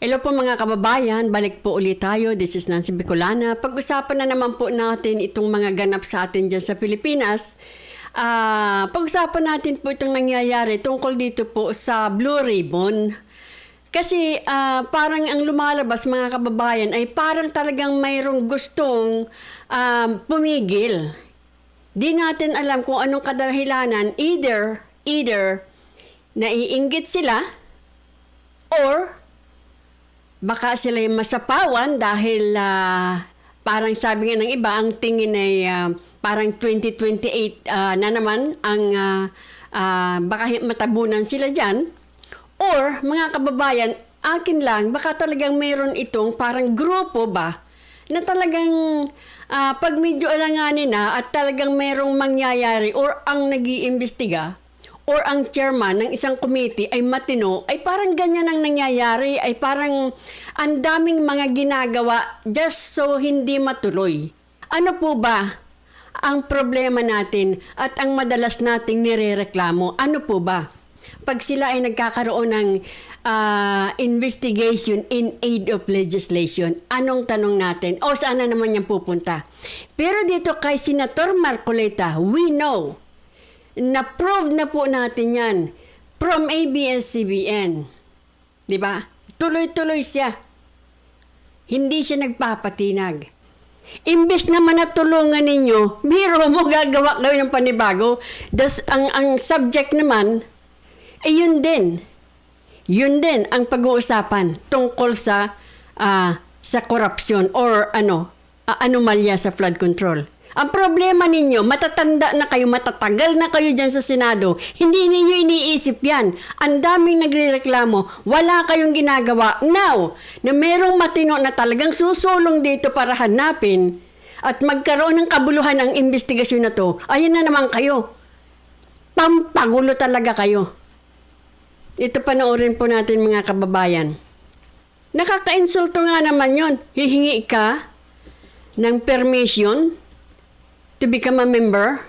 Hello po mga kababayan, balik po ulit tayo. This is Nancy Bicolana. Pag-usapan na naman po natin itong mga ganap sa atin dyan sa Pilipinas. Ah, pag-usapan natin po itong nangyayari tungkol dito po sa Blue Ribbon. Kasi ah, parang ang lumalabas mga kababayan ay parang talagang mayroong gustong ah, pumigil. Di natin alam kung anong kadahilanan. Either, either naiinggit sila or baka sila yung masapawan dahil ah, parang sabi nga ng iba, ang tingin ay ah, parang 2028 ah, na naman ang ah, ah, baka matabunan sila dyan. Or, mga kababayan, akin lang, baka talagang mayroon itong parang grupo ba na talagang ah, pag medyo alanganin na at talagang mayroong mangyayari or ang nag-iimbestiga or ang chairman ng isang committee ay matino, ay parang ganyan ang nangyayari, ay parang ang daming mga ginagawa just so hindi matuloy. Ano po ba ang problema natin at ang madalas nating nirereklamo? Ano po ba? Pag sila ay nagkakaroon ng ah, investigation in aid of legislation, anong tanong natin? O saan na naman yan pupunta? Pero dito kay Senator Marcoleta, we know na-prove na po natin yan from ABS-CBN. Di ba? Tuloy-tuloy siya. Hindi siya nagpapatinag. Imbes na tulungan ninyo, biro mo gagawa kayo ng panibago. Das, ang, ang subject naman, ay yun din. Yun din ang pag-uusapan tungkol sa ah, sa korupsyon or ano, ah, anomalya sa flood control. Ang problema ninyo, matatanda na kayo, matatagal na kayo dyan sa Senado. Hindi ninyo iniisip yan. Ang daming nagrereklamo, wala kayong ginagawa. Now, na merong matino na talagang susulong dito para hanapin at magkaroon ng kabuluhan ang investigasyon na to, ayun na naman kayo. Pampagulo talaga kayo. Ito panoorin po natin mga kababayan. Nakaka-insulto nga naman yon. Hihingi ka ng permission to become a member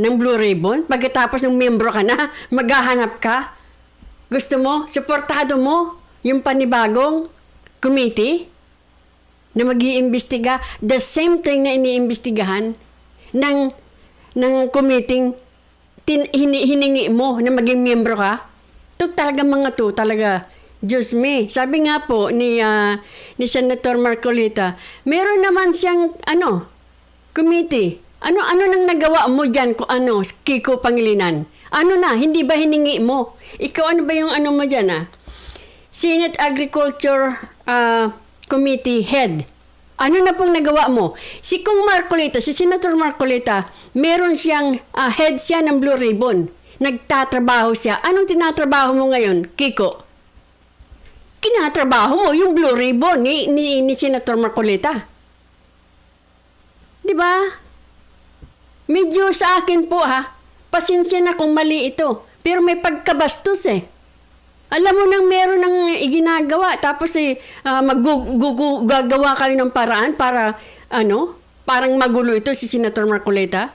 ng Blue Ribbon. Pagkatapos ng membro ka na, maghahanap ka. Gusto mo, suportado mo yung panibagong committee na mag iimbestiga the same thing na iniimbestigahan ng ng committee tin, hini, hiningi mo na maging miyembro ka. Ito talaga mga to, talaga, Diyos me. Sabi nga po ni, ah, ni Senator Marcolita, meron naman siyang, ano, committee. Ano, ano nang nagawa mo dyan kung ano, Kiko Pangilinan? Ano na, hindi ba hiningi mo? Ikaw ano ba yung ano mo dyan ah? Senate Agriculture ah, Committee Head. Ano na pong nagawa mo? Si Kung Marcolita, si Senator Marcolita, meron siyang ah, head siya ng Blue Ribbon. Nagtatrabaho siya. Anong tinatrabaho mo ngayon, Kiko? Kinatrabaho mo yung Blue Ribbon ni, ni, ni Senator Marcolita. Di ba? Medyo sa akin po ha, pasensya na kung mali ito. Pero may pagkabastos eh. Alam mo nang meron ng iginagawa tapos eh ah, maggugu- gagawa kayo ng paraan para ano, parang magulo ito si Senator Marcoleta.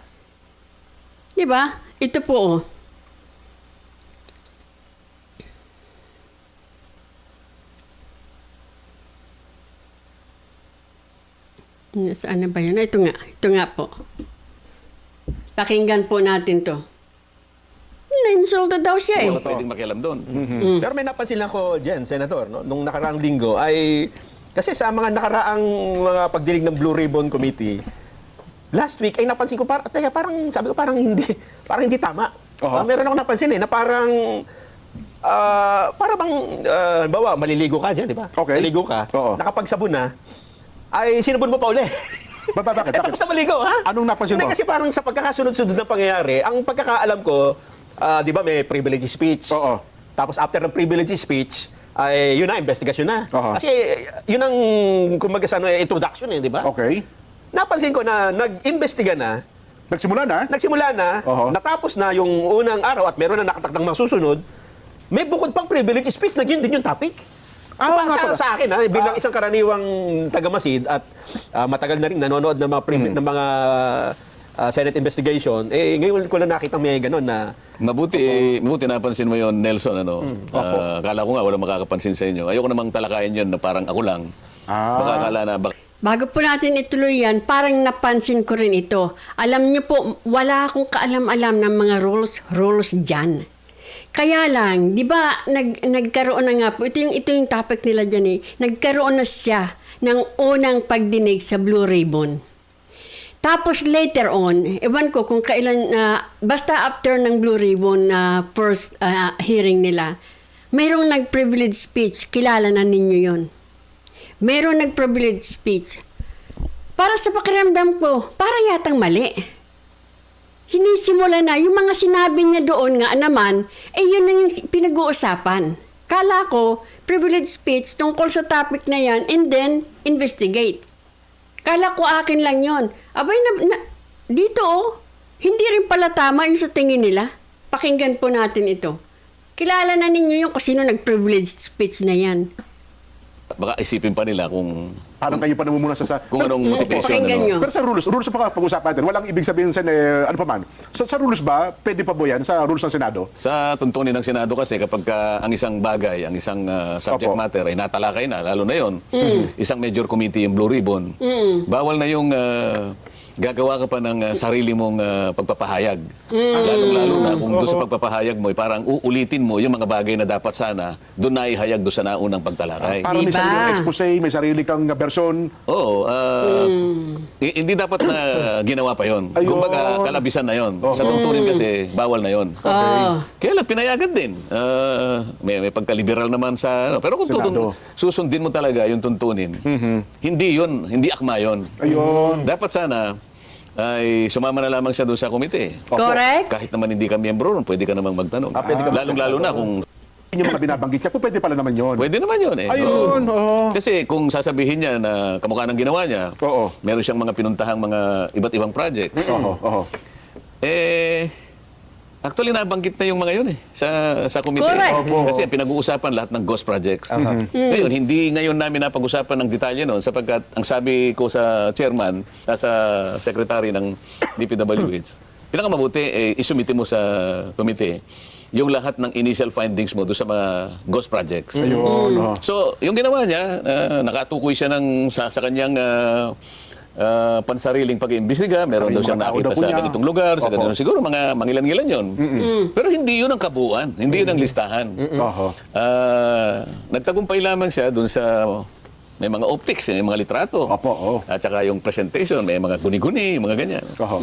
'Di ba? Ito po oh. Saan na ba yan? Ito nga. Ito nga po. Pakinggan po natin to. Na-insulto daw siya eh. Wala pwedeng makialam doon. Mm. Pero may napansin ako dyan, Senator, no? nung nakaraang linggo ay kasi sa mga nakaraang mga pagdinig ng Blue Ribbon Committee, last week ay napansin ko para teka, parang sabi ko parang hindi parang hindi tama. Oho. Ah, meron ako napansin eh na parang ah, para bang uh, bawa maliligo ka diyan, di ba? Okay. Maliligo ka, Oo. nakapagsabon na, ay sinubon mo pa uli. Ba, ba, bakit? Eh, tapos na maligo, ha? Anong napansin Hindi, mo? kasi parang sa pagkakasunod-sunod ng pangyayari, ang pagkakaalam ko, ah, di ba may privilege speech. Oo. Tapos after ng privilege speech, ay yun na, investigasyon na. Oo. Kasi yun ang, kumbaga sa ano, eh, introduction eh, di ba? Okay. Napansin ko na nag-imbestiga na, Nagsimula na? nagsimula na, Oo. natapos na yung unang araw at meron na nakatakdang mga susunod, may bukod pang privilege speech na yun din yung topic. Ah, Ah, nga sa, sa akin, ha, bilang isang karaniwang tagamasid at ah, matagal na rin nanonood ng mga, privi- ng mga ah, Senate investigation, eh ngayon ko lang nakita may ganun na Mabuti, eh, mabuti napansin mo yon Nelson. Ano? Ah, akala ko nga wala makakapansin sa inyo. Ayoko namang talakayin yun na parang ako lang. Ah. Baka akala na, bak- Bago po natin ituloy yan, parang napansin ko rin ito. Alam niyo po, wala akong kaalam-alam ng mga rules, rules dyan. Kaya lang, di ba, nag, nagkaroon na nga po, ito yung, ito yung topic nila dyan eh, nagkaroon na siya ng unang pagdinig sa Blue Ribbon. Tapos later on, ewan ko kung kailan, na basta after ng Blue Ribbon na first ah, hearing nila, mayroong nag-privilege speech, kilala na ninyo yon. Mayroong nag-privilege speech. Para sa pakiramdam ko, para yatang mali. Sinisimula na, yung mga sinabi niya doon nga naman, eh yun na yung pinag-uusapan. Kala ko, privilege speech tungkol sa topic na yan and then investigate. Kala ko akin lang yon. Abay, na, na- dito oh, hindi rin pala tama yung sa tingin nila. Pakinggan po natin ito. Kilala na ninyo yung kung sino nag-privilege speech na yan. Baka isipin pa nila kung, Parang kayo pa namumuna sa... sa kung anong motivation. Ano. Pero sa rules, rules pa pag-usapan natin, walang ibig sabihin sa eh, ano pa man. Sa, sa rules ba, pwede pa ba yan sa rules ng Senado? Sa tuntunin ng Senado kasi kapag ka ang isang bagay, ang isang ah, subject Opo. matter ay natalakay na, lalo na yon, isang major committee yung Blue Ribbon, bawal na yung ah, gagawa ka pa ng ah, sarili mong ah, pagpapahayag. Lalong-lalo na kung doon sa pagpapahayag mo, ay parang uulitin mo yung mga bagay na dapat sana doon na ihayag doon sa naunang pagtalakay. Parang may Diba? sarili kang expose, may sarili kang version. Oo, ah, hi- hindi dapat na ginawa pa yon. Ayun. Kumbaga, kalabisan na yon. Sa tuntunin kasi, bawal na yon. Oo. Kaya lang, pinayagan din. Ah, may, may pagka-liberal naman sa... Ano. Pero kung Senado. tutun, susundin mo talaga yung tuntunin, hindi yun, hindi akma yun. Ayun. Dapat sana ay sumama na lamang siya doon sa komite. Opo. Correct? Kahit naman hindi ka miyembro pwede ka namang magtanong. Ah, pwede ka Lalong-lalo na kung Yung mga binabanggit niya, po pwede pala naman yun. pwede naman yun eh. Ayun, oo. Kasi kung sasabihin niya na kamukha ng ginawa niya, Oo. meron siyang mga pinuntahang mga iba't ibang project. Oo, oo. Eh, actually nabanggit na yung mga yun eh, sa, sa committee. Correct. Opo. Kasi pinag-uusapan lahat ng ghost projects. Ngayon, hindi ngayon namin napag-usapan ng detalye noon sapagkat ang sabi ko sa chairman, ah, sa secretary ng DPWH, pinakamabuti, eh, isumite mo sa committee yung lahat ng initial findings mo doon sa mga ghost projects. Ayun, oo. So, yung ginawa niya, ah, nakatukoy siya ng, sa, sa kanyang ah, ah, pansariling pag-iimbestiga. Meron daw siyang nakita sa niya. ganitong lugar, sa ganitong siguro, mga mangilan-ngilan yun. Pero hindi yun ang kabuuan, hindi yun ang listahan. Oo. Ah, nagtagumpay lamang siya dun sa may mga optics, may mga litrato. Opo, oo. At saka yung presentation, may mga guni-guni, mga ganyan. Oo.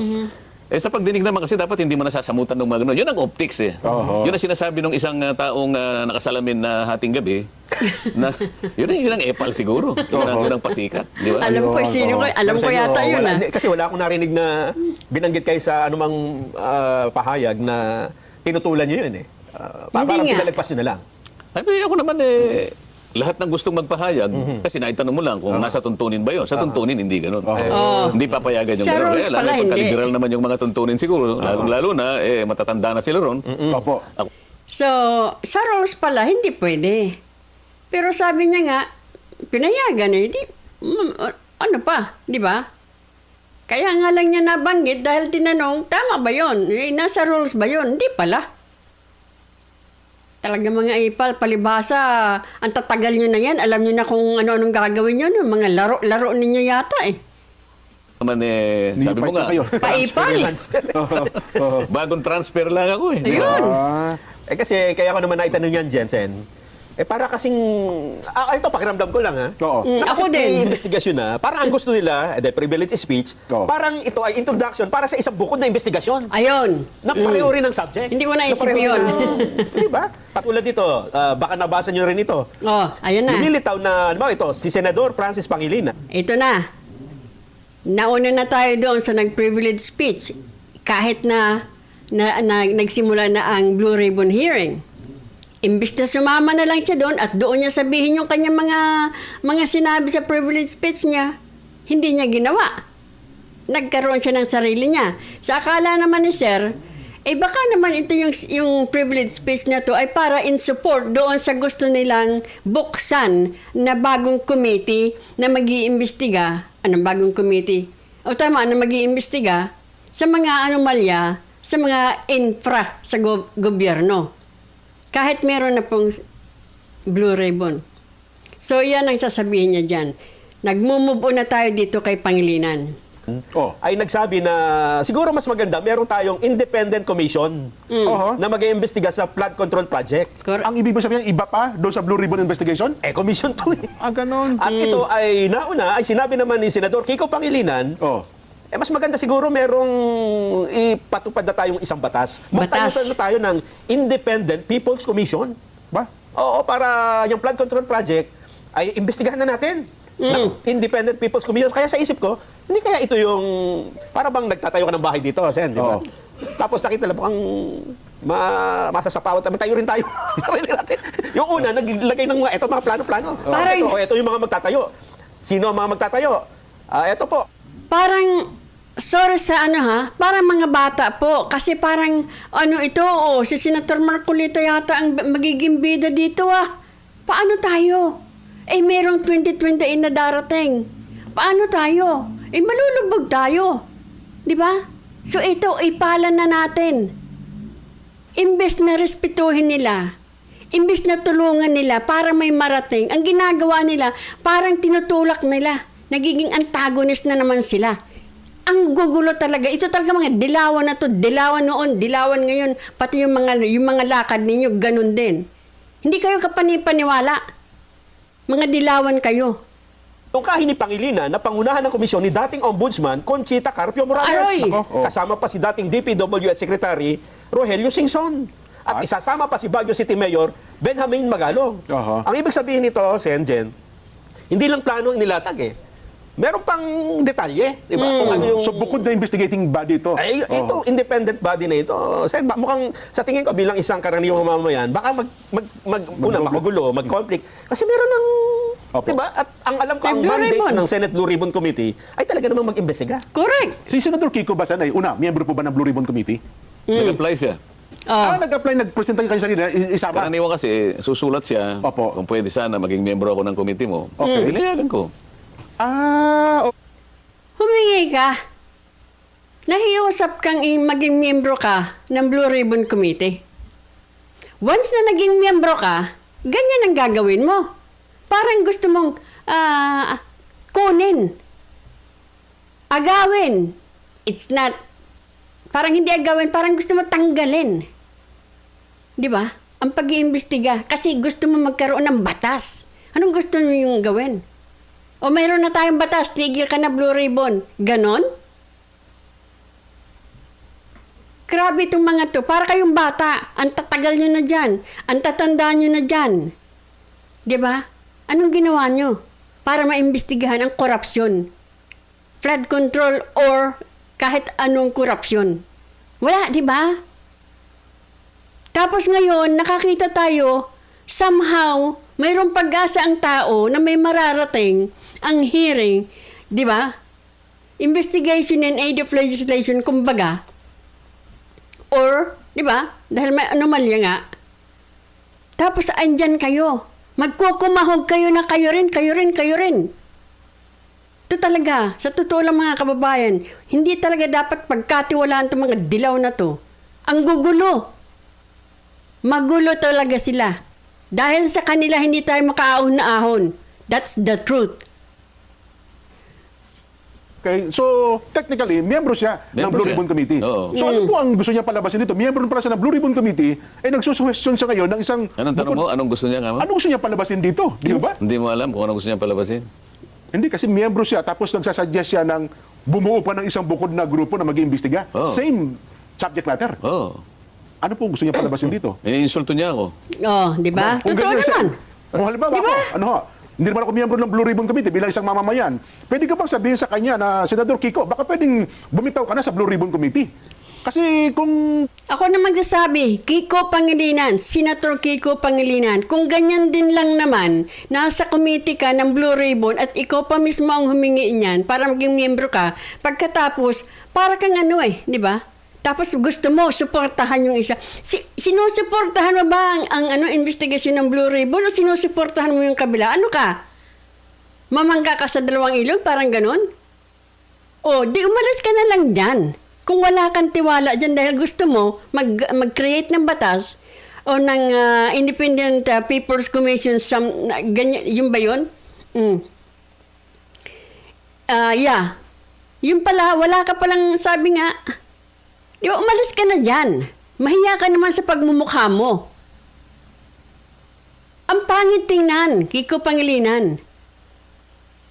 Eh sa pagdinig naman kasi dapat hindi mo nasasamutan ng mga ganun. Yun ang optics eh. Oo. Yun ang sinasabi ng isang uh, taong uh, nakasalamin na hating gabi. Na, yun, ang- yun ang epal siguro. Yun ang, yun ang pasikat. Di ba? Alam ko, sino ko, alam ko yata yun wala, ah. Kasi wala akong narinig na binanggit kayo sa anumang ah, pahayag na tinutulan nyo yun eh. Uh, Hindi parang nga. pinalagpas nyo na lang. Ay, ako naman eh, lahat ng gustong magpahayag, kasi naitanong mo lang kung nasa tuntunin ba yun. Sa tuntunin, hindi ganun. Eh, Hindi papayagan yung ganun. Kaya hindi. pagka-liberal naman yung mga tuntunin siguro, lalong-lalo na, eh, matatanda na sila ron. Opo. Ako, So, sa rules pala, hindi pwede. Pero sabi niya nga, pinayagan eh, di, mm, uh, ano pa, di ba? Kaya nga lang niya nabanggit dahil tinanong, tama ba yon? Eh, nasa rules ba yon? Hindi pala. Talaga mga ipal, palibhasa, ang tatagal nyo na yan, alam nyo na kung ano-anong gagawin no? mga laro-laro ninyo yata eh. naman eh, Hindi sabi mo nga, kayo. Paipal. Bagong transfer lang ako eh. Ayun. Ah, Eh kasi kaya ko naman naitanong yan, Jensen. Eh para kasing, ah, ito pakiramdam ko lang ha. Oo. Mm, ako din. investigasyon na, parang ang gusto nila, eh, the privilege speech, Oo. parang ito ay introduction para sa isang bukod na investigasyon. Ayun. Na pareho rin ng subject. Hindi ko naisip Na pareho yun. ng- Di ba? Katulad dito, ah, baka nabasa nyo rin ito. Oh, ayun na. Lumilitaw na, ano ba ito, si Senador Francis Pangilinan. Ito na. Nauna na tayo doon sa nag-privilege speech. Kahit na, na, na nagsimula na ang Blue Ribbon hearing. Imbis na sumama na lang siya doon at doon niya sabihin yung kanyang mga, mga sinabi sa privilege speech niya, hindi niya ginawa. Nagkaroon siya ng sarili niya. Sa akala naman ni Sir, eh baka naman ito yung, yung privilege speech na to ay para in support doon sa gusto nilang buksan na bagong committee na mag iimbestiga Anong bagong committee? O tama, na mag iimbestiga sa mga anomalya, sa mga infra sa go- gobyerno. Kahit meron na pong blue ribbon. So, yan ang sasabihin niya dyan. Nagmumove on na tayo dito kay Pangilinan. Oh. ay nagsabi na siguro mas maganda meron tayong independent commission Oho. na mag-iimbestiga sa flood control project. Cor- Ang ibig mo sabihin, iba pa doon sa Blue Ribbon Investigation? Eh, commission to eh. Ah, ganon. At ito ay nauna ay sinabi naman ni Senador Kiko Pangilinan, Oh. Eh mas maganda siguro merong ipatupad na tayong isang batas. Magtayo na tayo ng Independent People's Commission. Ba? Oo, para yung flood control project ay imbestigahan na natin. ng Independent People's Commission. Kaya sa isip ko, hindi kaya ito yung para bang nagtatayo ka ng bahay dito, Sen, di ba? Tapos nakita lang kang ma masasapawan tayo, tayo rin tayo. Natin. yung una, naglagay ng mga, eto mga plano-plano. Parang- Ito, oh, ito yung mga magtatayo. Sino ang mga magtatayo? Ah, eto po. Parang, sorry sa ano ha, parang mga bata po. Kasi parang, ano ito, oh, si Senator Marcolita yata ang magiging bida dito ah. Paano tayo? Eh, merong 2028 na darating. Paano tayo? Eh, malulubog tayo. Di ba? So, ito, ipalan na natin. Imbes na respetuhin nila, imbes na tulungan nila para may marating, ang ginagawa nila, parang tinutulak nila. Nagiging antagonist na naman sila. Ang gugulo talaga. Ito talaga mga dilawan na to. Dilawan noon, dilawan ngayon. Pati yung mga, yung mga lakad ninyo, ganun din. Hindi kayo kapanipaniwala. Mga dilawan kayo. Nung kahin ni Pangilinan na pangunahan ng komisyon ni dating Ombudsman Conchita Carpio Morales. Ako, oh. Kasama pa si dating DPWH Secretary Rogelio Singson. At isasama pa si Baguio City Mayor Benjamin Magalong. Aha. Ang ibig sabihin nito, Senjen, hindi lang plano ang nilatag eh. Meron pang detalye, di ba? Kung ano yung So bukod na investigating body ito. ay, ito, independent body na ito. Ba- mukhang sa tingin ko bilang isang karaniwang mamamayan, baka mag, mag, mag, una, magugulo, mag-conflict. Kasi meron ng, Opo. di ba? At ang alam ko, ang Blue mandate Ribbon. ng Senate Blue Ribbon Committee ay talaga namang mag-imbestiga. Correct. Si Senator Kiko Basanay, una, miyembro po ba ng Blue Ribbon Committee? Nag-apply siya. Oh. Ah, nag-apply, nag-present kayo sarili, i- isama. Karaniwan kasi, susulat siya. Opo. Kung pwede sana, maging miyembro ako ng committee mo. Okay. Pinayagan ko. Ah, o- Humingi ka. Nahiusap kang maging miyembro ka ng Blue Ribbon Committee. Once na naging miyembro ka, ganyan ang gagawin mo. Parang gusto mong ah, kunin. Agawin. It's not, parang hindi agawin, parang gusto mo tanggalin. Di ba? Ang pag-iimbestiga. Kasi gusto mo magkaroon ng batas. Anong gusto mo yung gawin? O mayroon na tayong batas, tigil ka na Blue Ribbon. Ganon? Grabe itong mga to. Para kayong bata. Ang tatagal nyo na dyan. Ang tatanda nyo na dyan. Ba? Anong ginawa nyo? Para maimbestigahan ang korupsyon. Flood control or kahit anong korupsyon. Wala, di ba? Tapos ngayon, nakakita tayo, somehow, mayroong pag-asa ang tao na may mararating ang hearing, di ba? Investigation and aid of legislation, kumbaga. Or, di ba? Dahil may anomalya nga. Tapos, andyan kayo. Magkukumahog kayo na kayo rin, kayo rin, kayo rin. Ito talaga, sa totoo lang mga kababayan, hindi talaga dapat pagkatiwalaan itong mga dilaw na to. Ang gugulo. Magulo talaga sila. Dahil sa kanila hindi tayo makaahon na ahon. That's the truth. Okay, so technically, miyembro siya ng Miyembro Blue siya. Ribbon Committee. Oo. So ano po ang gusto niya palabasin dito? Miyembro pala siya ng Blue Ribbon Committee, eh nagsusuwestiyon siya ngayon ng isang... Anong tanong mo? Anong gusto niya nga? ma'am? Ano gusto niya palabasin dito? Di ba? Hindi mo alam kung anong gusto niya palabasin. Hindi, kasi miyembro siya, tapos nagsasuggest siya ng bumuo pa ng isang bukod na grupo na mag-iimbestiga. Oo. Same subject matter. Oo. Ano po ang gusto niya palabasin dito? Iniinsulto niya ako. Oh, di ba? Kung Totoo ganyan naman. Kung halimbawa Di ba? ako, ano ho, hindi naman ako miyembro ng Blue Ribbon Committee bilang isang mamamayan. Pwede ka bang sabihin sa kanya na, Senador Kiko, baka pwedeng bumitaw ka na sa Blue Ribbon Committee? Kasi kung Ako na magsasabi, Kiko Pangilinan, Senator Kiko Pangilinan, kung ganyan din lang naman, nasa committee ka ng Blue Ribbon at ikaw pa mismo ang humingi niyan para maging miyembro ka, pagkatapos, para kang ano eh, di ba? Tapos gusto mo, suportahan yung isa. Si, sinusuportahan mo ba ang, ang ano, investigation ng Blue Ribbon o sinusuportahan mo yung kabila? Ano ka? Mamangga ka sa dalawang ilog, parang ganon? O, di umalis ka na lang dyan. Kung wala kang tiwala dyan dahil gusto mo mag, mag-create ng batas o ng ah, Independent ah, People's Commission, some, na- ganyan, yun ba yun? Mm. Ah, yeah. Yung pala, wala ka palang sabi nga, di ba, umalis ka na dyan. Mahiya ka naman sa pagmumukha mo. Ang pangit tingnan, Kiko Pangilinan.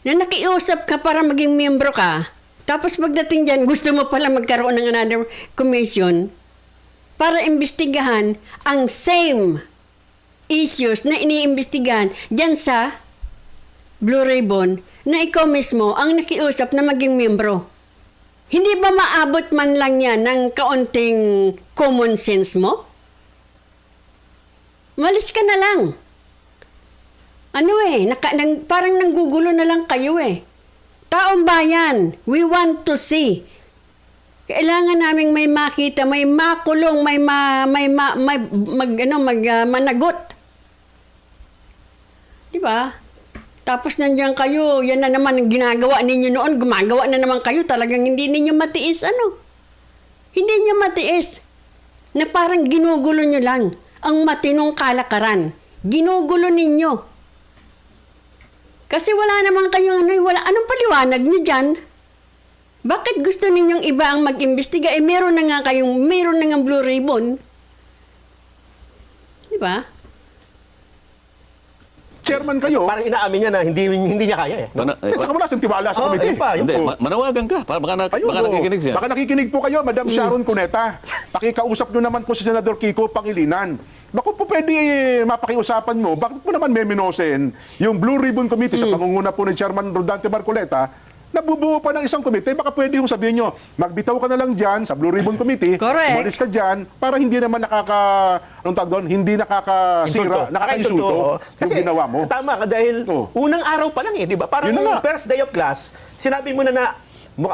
Na nakiusap ka para maging miyembro ka, tapos pagdating dyan, gusto mo pala magkaroon ng another commission para imbestigahan ang same issues na iniimbestigahan dyan sa Blue Ribbon na ikaw mismo ang nakiusap na maging miyembro. Hindi ba maabot man lang yan ng kaunting common sense mo? Malis ka na lang. Ano eh, naka, nang, parang nanggugulo na lang kayo eh. Taong bayan, we want to see. Kailangan naming may makita, may makulong, may ma, may ma, may mag, ano, mag, ah, managot. Di ba? Tapos nandiyan kayo, yan na naman ang ginagawa ninyo noon, gumagawa na naman kayo, talagang hindi ninyo matiis, ano? Hindi nyo matiis. Na parang ginugulo nyo lang ang matinong kalakaran. Ginugulo ninyo. Kasi wala naman kayong ano, wala, anong paliwanag nyo dyan? Bakit gusto ninyong iba ang mag-imbestiga? Eh, meron na nga kayong, meron na nga blue ribbon. Di ba? Chairman kayo, Parang inaamin niya na hindi hindi niya kaya eh. Mana, eh, eh, saka wala siyang tiwala sa Oh, komite. ayun pa, hindi, po. ma- manawagan ka. Para baka, na, Ayun, baka nakikinig siya. Baka nakikinig po kayo, Madam Sharon Cuneta. Pakikausap nyo naman po si Senador Kiko Pangilinan. Bako po pwede eh, mapakiusapan mo, bakit po naman meminosen yung Blue Ribbon Committee sa pangunguna po ni Chairman Rodante Marcoleta, nabubuo pa ng isang komite, baka pwede yung sabihin nyo, magbitaw ka na lang dyan sa Blue Ribbon Committee, Correct. umalis ka dyan, para hindi naman nakaka, anong tawag doon, hindi nakakasira, nakaka-insulto yung ginawa mo. Tama ka dahil Oo. unang araw pa lang eh, di ba? Parang Yun na nga. first day of class, sinabi mo na na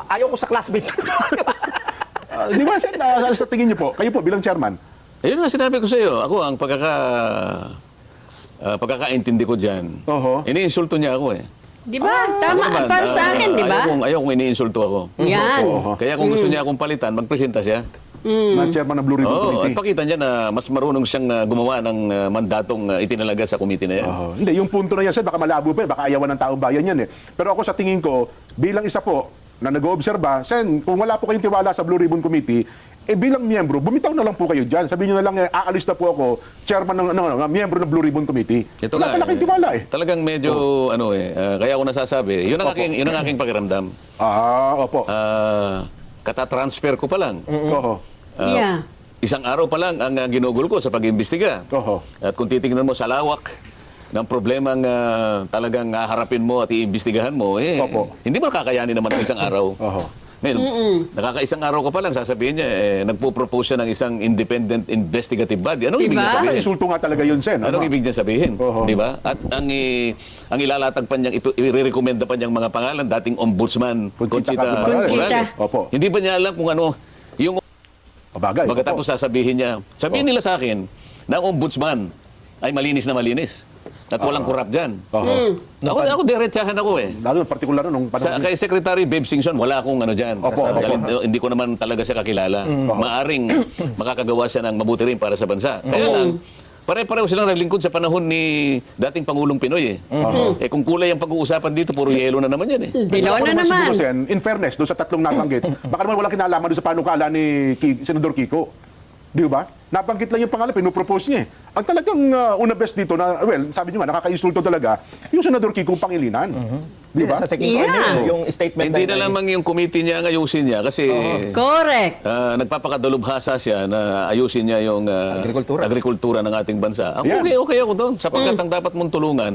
ayaw ko sa classmate. Ah, di ba, Sen, ah, sa tingin niyo po, kayo po bilang chairman, Ayun nga sinabi ko sa iyo. Ako ang pagkaka ah, pagkakaintindi ko diyan. Oho. Iniinsulto niya ako eh. Di ba? Tama, Ako naman, para sa ah, akin, di ba? Ayaw kong, ayaw kong iniinsulto ako. Yan. Kaya kung gusto niya akong palitan, magpresenta siya. na chairman ng Blue Ribbon Oo, at Committee? pakita niya na mas marunong siyang ah, gumawa ng ah, mandatong ah, itinalaga sa komite na yan. Oo. hindi, yung punto na yan, sir, baka malabo pa, eh, baka ayawan ng taong bayan yan eh. Pero ako sa tingin ko, bilang isa po, na nag-oobserba, Sen, kung wala po kayong tiwala sa Blue Ribbon Committee, eh bilang miyembro, bumitaw na lang po kayo dyan. Sabihin nyo na lang, eh, aalis na po ako, chairman ng, ano, ano, miyembro ng Blue Ribbon Committee. Ito wala nga, pala kayong eh, tiwala eh. Talagang medyo, ano eh, ah, kaya ako nasasabi, yun ang, aking, yun ang aking pakiramdam. Ah, opo. Ah, katatransfer ko pa lang. Oho. Ah, Yeah. Isang araw pa lang ang uh, ginugol ko sa pag-imbestiga. Oho. At kung titingnan mo sa lawak ng problemang ah, talagang haharapin mo at iimbestigahan mo, eh, Opo. hindi mo kakayanin naman ng isang araw. Oho. Ngayon, nakakaisang araw ko pa lang, sasabihin niya, eh, nagpo-propose siya ng isang independent investigative body. Anong ibig Diba? niya sabihin? Insulto nga talaga yun, Sen. Anong ano? ibig niya sabihin? Oho. Di ba? At ang, i- ang ilalatag pa niyang, ito, i-recommenda pa niyang mga pangalan, dating ombudsman, Conchita Conchita, Morales. Conchita. Opo. Hindi ba niya alam kung ano, yung Bagay. Pagkatapos sasabihin niya, sabihin nila sa akin na ang ombudsman ay malinis na malinis at walang kurap dyan. Oho. Ako, ako diretsahan ako eh. Lalo na partikular nung Sa, panahon. kay Secretary Babe Singson, wala akong ano dyan. Opo, opo. Dahil hindi, hindi ko naman talaga siya kakilala. Maaring makakagawa siya ng mabuti rin para sa bansa. Kaya lang, pare-pareho silang naglingkod sa panahon ni dating Pangulong Pinoy eh. Eh kung kulay ang pag-uusapan dito, puro yelo na naman yan eh. Dilaw Ako na naman. Siguro, Sen, in fairness, doon sa tatlong nabanggit, baka naman walang kinalaman doon sa panukala ni Ki- Senador Kiko. Di ba? Nabanggit lang yung pangalan, pinupropose niya eh. Ang talagang uh, una best dito na, well, sabi niyo nga, nakaka-insulto talaga, yung Senador Kiko Pangilinan. Di ba? Sa second Yeah. corner, yung statement Hindi na na lamang yung committee niya ang ayusin niya kasi Correct. Ah, nagpapakadalubhasa siya na ayusin niya yung ah, Agrikultura. agrikultura ng ating bansa. Ako, Yan. okay, okay ako doon. Sapagkat ang dapat mong tulungan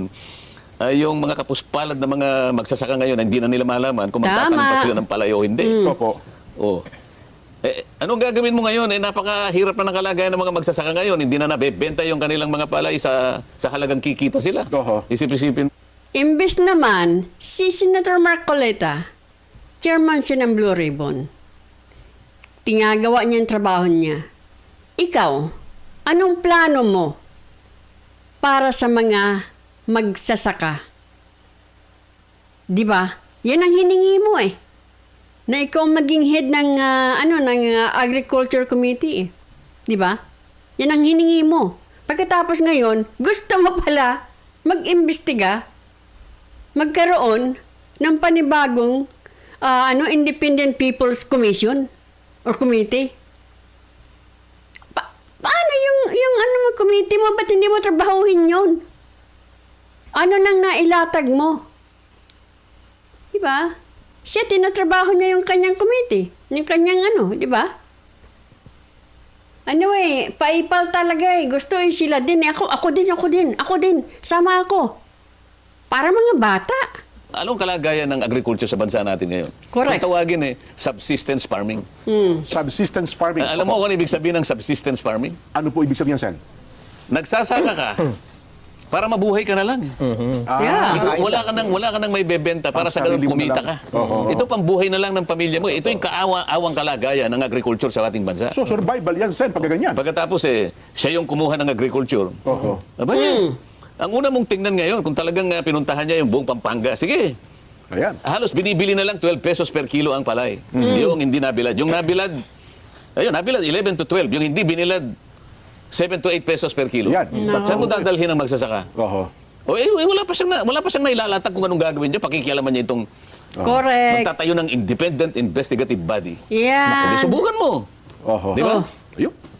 ay yung mga kapuspalad na mga magsasaka ngayon na hindi na nila malaman kung magtatanim Tama. pa sila ng palay o hindi. Opo. Oh. Eh, anong gagawin mo ngayon? Eh, napakahirap na ng kalagayan ng mga magsasaka ngayon. Hindi na nabebenta yung kanilang mga palay sa, sa halagang kikita sila. Oho. Isip-isipin. Imbes naman, si Senator Marcoleta, chairman siya ng Blue Ribbon. Tingagawa niya yung trabaho niya. Ikaw, anong plano mo para sa mga magsasaka? Di ba? Yan ang hiningi mo eh. Na ikaw maging head ng ah, ano ng ah, Agriculture Committee. eh. 'Di ba? Yan ang hiningi mo. Pagkatapos ngayon, gusto mo pala mag-imbestiga, magkaroon ng panibagong ah, ano Independent People's Commission or committee. Pa- paano yung yung ano mo committee mo ba't hindi mo trabahuhin 'yon? Ano nang nailatag mo? Di ba? Siya, tinatrabaho niya yung kanyang committee. Yung kanyang ano, di ba? Ano eh, paipal talaga eh. Gusto eh sila din eh. Ako, ako din, ako din, ako din. Sama ako. Para mga bata. Anong kalagayan ng agriculture sa bansa natin ngayon? Correct. Kung tawagin eh, subsistence farming. Hmm. Subsistence farming. Alam mo kung ano ibig sabihin ng subsistence farming? Ano po ibig sabihin, Sen? Nagsasaka ka para mabuhay ka na lang. Ah, Yeah. Wala ka nang wala ka nang may bebenta para sa ganun kumita ka. Ito pang buhay na lang ng pamilya mo. Ito yung kaawa-awang kalagayan ng agriculture sa ating bansa. So, survival yan, Sen, pag ganyan. Pagkatapos eh, siya yung kumuha ng agriculture. Oo. Aba yan. Ang una mong tingnan ngayon, kung talagang uh, pinuntahan niya yung buong Pampanga, sige, Ayan. halos binibili na lang 12 pesos per kilo ang palay. Yung hindi nabilad. Yung nabilad, ayun, nabilad 11 to 12. Yung hindi binilad, 7 to 8 pesos per kilo. Yan. No. Saan mo dadalhin ang magsasaka? Oo. O eh, eh, wala pa siyang na, wala pa siyang nailalatag kung anong gagawin niya. Pakikialaman niya itong Correct. magtatayo ng independent investigative body. Yeah. Subukan mo. Oho. Di ba? Oh.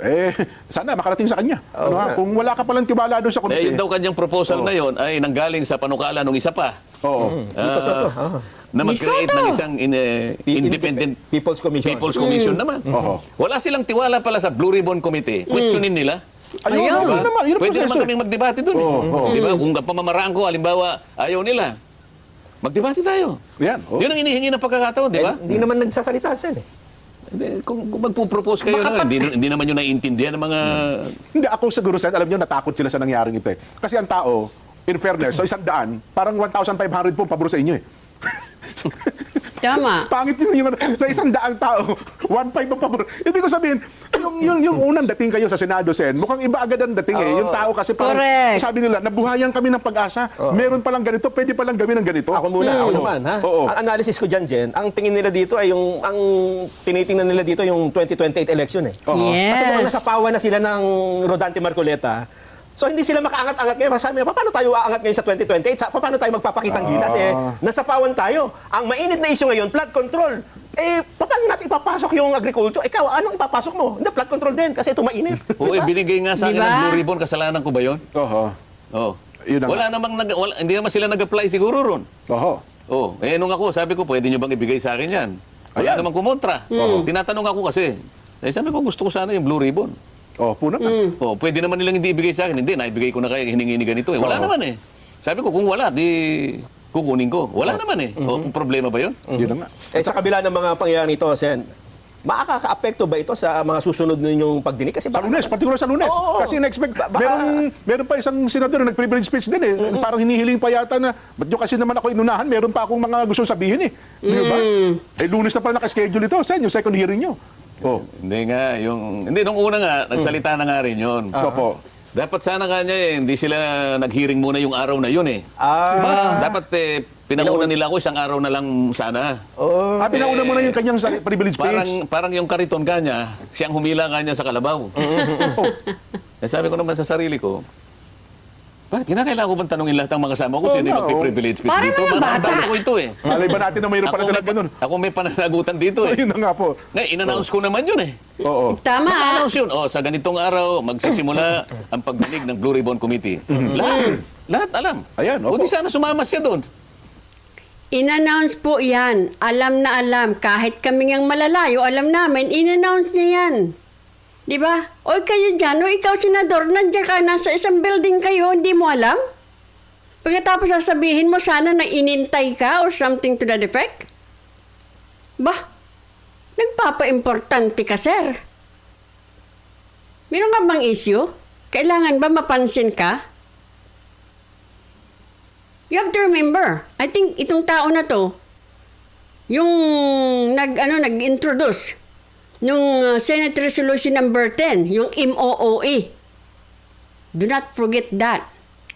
Eh, sana makarating sa kanya. ano, ha? Kung wala ka palang tiwala doon sa Eh, komite. yun daw kanyang proposal Oo. na yun ay nanggaling sa panukala ng isa pa. Oo. Dito sa to. Ah, na mag-create ng isang in, eh, independent People's Commission. People's Commission naman. Oo. Wala silang tiwala pala sa Blue Ribbon Committee. Questionin nila. Ayun, Ayun. ayun naman. Yun Pwede naman kaming magdebate doon. Oo, oo. Di ba? Kung ang pamamaraan ko, halimbawa, ayaw nila, magdebate tayo. Yan. oh. Yun ang inihingi ng pagkakataon, di ba? Eh, hindi naman nagsasalita eh. Hindi, Kung, kung magpo-propose kayo, na, hindi, hindi naman yun naiintindihan ng mga... Hindi, ako siguro, Sen, alam nyo, natakot sila sa nangyaring ito eh. Kasi ang tao, in fairness, so isang daan, parang 1,500 po pabor sa inyo eh. Tama. Pangit yun yung sa isang daang tao, 1.5 ang pabor. Ibig ko sabihin, yung, yung, yung unang dating kayo sa Senado, Sen, mukhang iba agad ang dating eh. Yung tao kasi parang, Correct. sabi nila, nabuhayan kami ng pag-asa. Meron palang ganito, pwede palang gawin ng ganito. Ako muna, ako Oo. naman, ha? Oo. Ang analysis ko dyan, Jen, ang tingin nila dito ay yung, ang tinitingnan nila dito yung 2028 election eh. Oo. Yes. Kasi mukhang nasapawan na sila ng Rodante Marcoleta. So hindi sila makaangat-angat ngayon. Sabi nila, paano tayo aangat ngayon sa 2028? Sa, paano tayo magpapakitang gilas? Eh, nasapawan tayo. Ang mainit na issue ngayon, flood control. Eh, paano natin ipapasok yung agriculture? Ikaw, anong ipapasok mo? Hindi, flood control din kasi ito mainit. Oo, eh, binigay nga sa akin Di ba? ng Blue Ribbon, kasalanan ko ba yun? Oho. Oo. Yun na Wala nga. namang, nag, wala, hindi naman sila nag-apply siguro ron. Oho. Oh, eh nung ako, sabi ko, pwede nyo bang ibigay sa akin yan? Wala Ayan. namang kumontra. Tinatanong ako kasi. Eh, sabi ko, gusto ko sana yung Blue Ribbon. Oh, po naman. Oh, pwede naman nilang hindi ibigay sa akin. Hindi, naibigay ko na kaya hiningi ni ganito. Eh. Wala Oo. naman eh. Sabi ko, kung wala, di kukunin ko. Wala naman eh. Oh, problema ba yun? Yun na nga. Eh, sa kabila ng mga pangyayari ito, Sen, makaka-apekto ba ito sa mga susunod ninyong pagdinig? Kasi Sa baka- lunes, particular sa lunes. Oo. Kasi na-expect, Ba- baka- meron, meron pa isang senador na nag-privilege speech din eh. Parang hinihiling pa yata na, ba't nyo kasi naman ako inunahan, meron pa akong mga gusto sabihin eh. Di ba? Eh, lunes na pala nakaschedule ito, Sen, yung second hearing nyo. Oh, Hindi nga, yung... Hindi, nung una nga, nagsalita na nga rin yun. opo. Dapat sana kanya eh, hindi sila nag-hearing muna yung araw na yun eh. Ah, Diba? Dapat eh, pinauna nila ako isang araw na lang sana. oh. Ah, pinauna mo na yung kanyang sa- privilege speech. Parang, parang yung kariton kanya, siyang humila kanya sa kalabaw. Oh. Eh, sabi ko naman sa sarili ko, bakit kinakailangan ko bang tanungin lahat ng mga kasama ko Oo sino yung nga, magpiprivilege speech Para dito? mga bata. Ko ito eh. Malay ba natin na mayroon pala sila may, ganun? ako may pananagutan dito eh. Ayun na nga po. Ngayon, in-announce ko naman yun eh. Oo. Tama. Na-announce yun. Oh, sa ganitong araw, magsisimula ang pagdinig ng Blue Ribbon Committee. Lahat. Lahat alam. Ayan, O opo. di sana sumama siya doon. In-announce po yan. Alam na alam. Kahit kami ngang malalayo, alam namin, in-announce niya yan. Di ba? O kayo dyan, o ikaw senador, nandiyan ka, nasa isang building kayo, hindi mo alam? Pagkatapos sasabihin mo, sana na inintay ka or something to that effect? Bah, nagpapa-importante ka, sir. Meron ka bang issue? Kailangan ba mapansin ka? You have to remember, I think itong tao na to, yung nag ano nag-introduce nung uh, Senate Resolution number 10, yung MOOE. Do not forget that.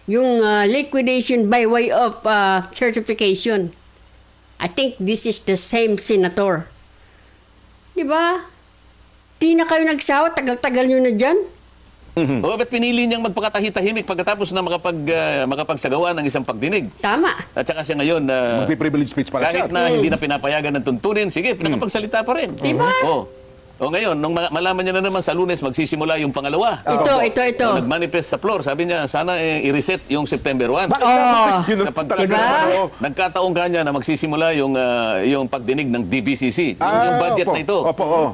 Yung uh, liquidation by way of uh, certification. I think this is the same senator. Di ba? Di na kayo nagsawa, tagal-tagal nyo na dyan. O ba't pinili niyang magpakatahitahimik pagkatapos na makapag, ah, makapagsagawa ng isang pagdinig? Tama. At saka siya ngayon, ah, Magpi-privilege speech pala kahit siya. na hindi na pinapayagan ng tuntunin, sige, nakapagsalita pa rin. Diba? O, o ngayon, nung ma- malaman niya na naman sa lunes, magsisimula yung pangalawa. Ito, ito, ito. O, nagmanifest sa floor, sabi niya, sana eh, i-reset yung September 1. Bakit Oh. yun ang talaga Diba? Nagkataong kanya na magsisimula yung ah, yung pagdinig ng DBCC, yung, yung Ah, budget opo, na ito. Opo, oh.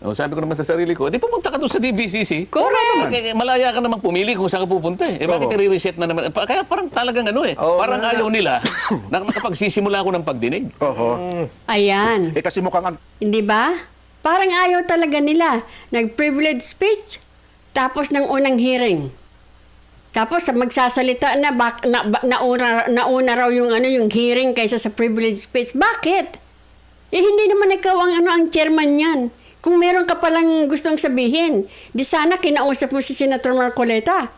O, sabi ko naman sa sarili ko, di pumunta ka doon sa DBCC. Correct. Eh, malaya ka namang pumili kung saan ka pupunta eh. Eh, bakit i-reset na naman? Pa- Kaya parang talagang ano eh. Oo, parang ayaw nila na nakapagsisimula ako ng pagdinig. Oho. Ayan. Eh kasi mukhang ang Hindi ba? Parang ayaw talaga nila. Nag-privilege speech, tapos ng unang hearing. Tapos sa magsasalita na, bak, na, nauna, nauna raw yung, ano, yung hearing kaysa sa privilege speech. Bakit? Eh, hindi naman ikaw ang, ano, ang chairman yan. Kung meron ka palang gustong sabihin, di sana kinausap mo si Senator Marcoleta.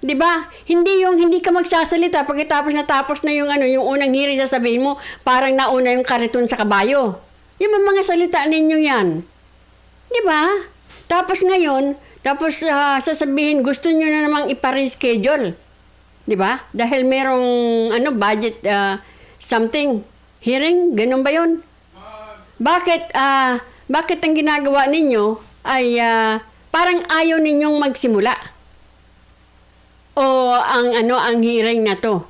Di ba? Hindi yung hindi ka magsasalita pagkatapos natapos na yung ano, yung unang hearing sasabihin mo, parang nauna yung kariton sa kabayo. Yung mga salita ninyo yan. Di ba? Tapos ngayon, tapos ah, sasabihin gusto nyo na namang ipa-reschedule. Di ba? Dahil merong ano budget ah, something hearing, ganun ba 'yon? Bakit ah bakit ang ginagawa ninyo ay ah, parang ayaw ninyong magsimula? O ang ano ang hearing na to?